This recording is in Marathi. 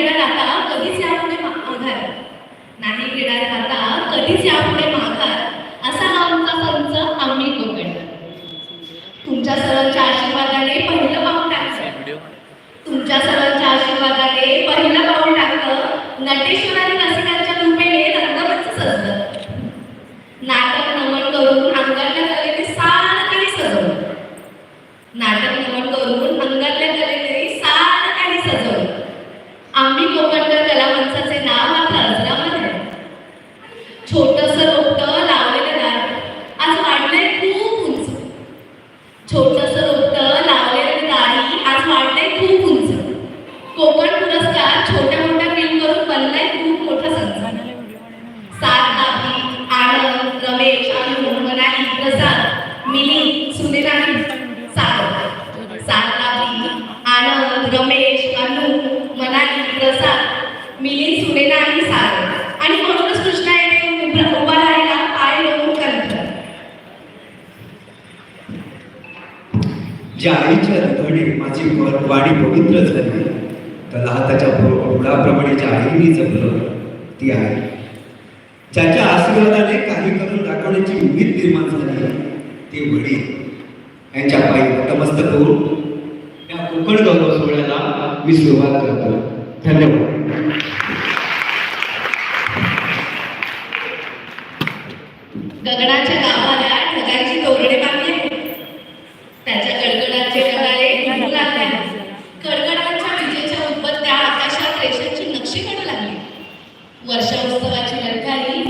घेणार आता कधीच यापुढे माघार नाही घेणार आता कधीच यापुढे माघार. असा हा आमचा संच आम्ही कोकण तुमच्या सर्वांच्या आशीर्वादाने पहिलं पाऊल टाकलं. तुमच्या सर्वांच्या आशीर्वादाने पहिलं पाऊल टाकलं. नटेश्वर आणि नसिकांच्या कृपेने रंगमंच सजलं. नाटक नमन करून अंगातल्या कलेने सारं सजवलं नाटक नमन करून अंगातल्या कलेने सारं सजवलं आम्ही कोकणकर कला मंचाचे नाव मात्र अजरामध्ये छोटस रोपटं लावलेलं दार आज वाढलंय खूप उंच छोटस रोपट लावलेलं दारी आज वाटलंय खूप उंच. कोकण पुरस्कार छोट्या मोठ्या फिल्म करून बनलाय खूप मोठा संसार सात नाभी आनंद रमेश आणि मोहन आणि प्रसाद मिली सुनील आणि ज्या आईच्या हृदयाने माझी वाणी पवित्र झाली त्याला त्याच्या फुलाप्रमाणे ज्या आईने जगलं ती आहे. ज्याच्या आशीर्वादाने काही करून दाखवण्याची उमेद निर्माण झाली ते वडील यांच्या पायी नतमस्तक होऊन या कोकण गौरव सोहळ्याला मी सुरुवात करतो. धन्यवाद. गगनाच्या गावात वर्षा उत्सवाची लढाई